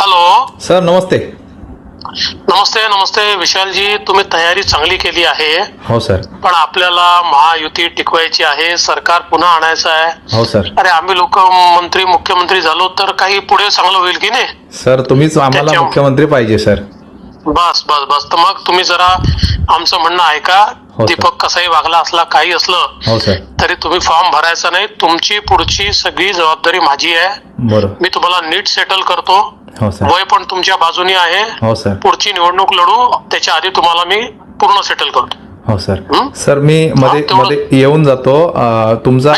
Hello sir नमस्ते. नमस्ते नमस्ते. विशालजी तुम्ही तयारी चांगली केली आहे. हो सर पण आपल्याला महायुती टिकवायची आहे. सरकार पुन्हा आणायचं आहे. हो सर अरे आम्ही लोक मंत्री मुख्यमंत्री झालो तर काही पुढे चांगलं होईल की नाही? सर तुम्हीच आम्हाला त्याच्या- मुख्यमंत्री पाहिजे सर बस बस बस. तर मग तुम्ही जरा आमचं म्हणणं ऐका. हो, सर. दीपक कसाही वागला असला काही असलं हो सर तरी तुम्ही फॉर्म भरायचा नाही. तुमची पुढची सगळी जबाबदारी माझी आहे. बरोबर मी तुम्हाला नीट सेटल करतो. हो सर वय पण तुमच्या बाजूनी आहे. हो सर पुढची निवडणूक लढू त्याच्या आधी तुम्हाला मी पूर्ण सेटल करतो. हो सर हं? सर मी मध्ये हा, मध्ये येऊन जातो. तुमचा.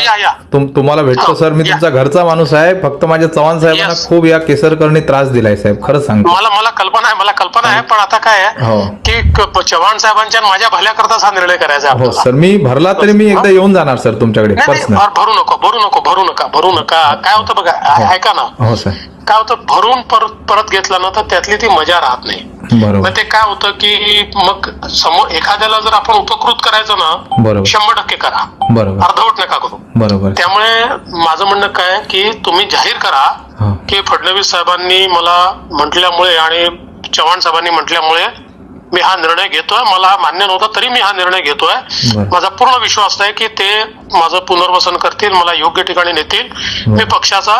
तुम तुम्हाला भेटतो हो, सर मी या. तुमचा घरचा माणूस आहे. फक्त माझ्या चव्हाण साहेबांना. खूप या केसरकरणी त्रास दिलाय साहेब. खरंच सांगतो. मला मला कल्पना आहे मला कल्पना आहे पण आता काय हो. आहे की क- चव्हाण साहेबांच्या माझ्या भल्याकरताच हा निर्णय करायचा आहे हो. सर मी भरला तरी मी एकदा येऊन जाणार सर तुमच्याकडे. पर्सनल भर- नको भरू नको भरू नका भरू नका. काय होतं बघा ऐ- ऐका ना. हो सर काय होतं भरून परत परत घेतलं ना तर त्यातली ती मजा राहत नाही. मग ते काय होतं की मग समोर एखाद्याला जर आपण उपकृत करायचं ना बरोबर. शंभर टक्के करा. बरोबर. अर्धवट नका करू. बरोबर. त्यामुळे माझं म्हणणं काय आहे की तुम्ही जाहीर करा की फडणवीस साहेबांनी मला म्हटल्यामुळे आणि चव्हाण साहेबांनी म्हटल्यामुळे मी हा निर्णय घेतोय. मला हा मान्य नव्हता तरी मी हा निर्णय घेतोय. माझा पूर्ण विश्वास आहे की ते माझं पुनर्वसन करतील मला योग्य ठिकाणी नेतील. मी पक्षाचा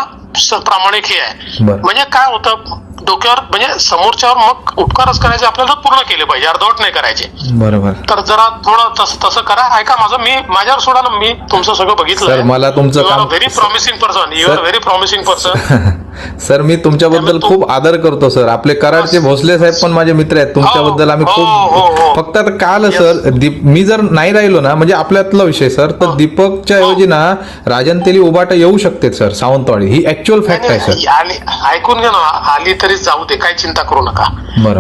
प्रामाणिक हे आहे. म्हणजे काय होतं डोक्यावर म्हणजे समोरच्यावर मग उपकारच करायचे आपल्याला पूर्ण केले पाहिजे अर्धवट नाही करायचे. बरोबर. तर जरा थोडं तसं तसं करा. ऐका माझं मी माझ्यावर सोडा ना मी तुमचं सगळं सर बघितलं मला तुमचं काम very promising person you are sir- very promising person sir मी तुमच्याबद्दल त्यामुळे तू- खूप आदर करतो सर. आपले कराडचे भोसले साहेब पण माझे मित्र आहेत. तुमच्याबद्दल आम्ही हो, हो, खूप हो. फक्त आता काय आलं सर दीप मी जर नाही राहिलो ना म्हणजे आपल्यातला विषय सर तर दीपकच्या ऐवजी ना राजन तेली उबाटा येऊ शकते सर सावंतवाडी. ही ऍक्च्युअल फॅक्ट आहे सर. आली ऐकून घे ना आली तरी जाऊ दे काही चिंता करू नका.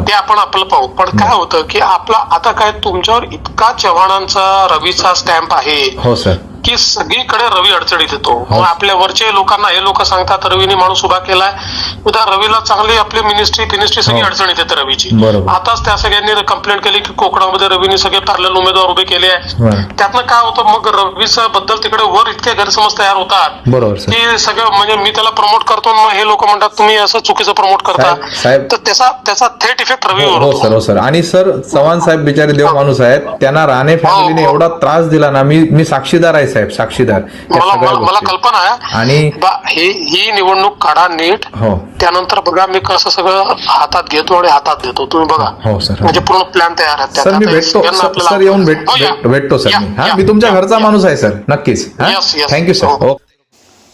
ते आपण आपलं पाहू. पण काय होतं की आपला आता काय तुमच्यावर इतका चव्हाणांचा रवीचा स्टॅम्प आहे. हो सर की सगळीकडे रवी अडचणीत येतो. हो. मग आपल्या वरचे लोकांना हे लोक सांगतात रवीने माणूस उभा केलाय. उद्या रवीला चांगली आपली मिनिस्ट्री फिनिस्ट्री सगळी हो. अडचणीत येते रवीची. आताच त्या सगळ्यांनी कंप्लेंट केली की कोकणामध्ये रवीने सगळे पॅरल उमेदवार उभे केले आहे. त्यातनं काय होतं मग रवीच्या बद्दल तिकडे वर इतके गैरसमज तयार होतात. की सगळं म्हणजे मी त्याला प्रमोट करतो मग हे लोक म्हणतात तुम्ही असं चुकीचं प्रमोट करता. तर त्याचा त्याचा थेट इफेक्ट हो रवीवर हो होतो सर हो सर. आणि सर चव्हाण साहेब बिचारे देव माणूस आहेत. त्यांना राणे फॅमिलीने हो. एवढा त्रास दिला ना मी मी साक्षीदार आहे साहेब साक्षीदार मला सगळ्या मला मला गोष्टी. कल्पना आहे. आणि बा ही ही निवडणूक काढा नीट. हो. त्यानंतर बघा मी कसं सगळं हातात घेतो आणि हातात देतो. तुम्ही बघा. हो सर म्हणजे पूर्ण प्लॅन तयार आहे. सर मी भेटतो. सर येऊन भेट हो. भेट- भेटतो सर मी. हा मी तुमच्या घरचा. माणूस आहे सर. नक्कीच. Yes, yes. Thank you sir हो. ओके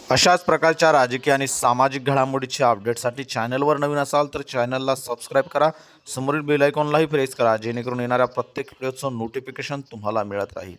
अशाच प्रकारच्या राजकीय आणि सामाजिक घडामोडीच्या अपडेटसाठी चॅनलवर नवीन असाल तर चॅनलला सबस्क्राईब करा. समोरील बेल आयकॉनलाही प्रेस करा जेणेकरून येणाऱ्या प्रत्येक व्हिडिओचं नोटिफिकेशन तुम्हाला मिळत राहील.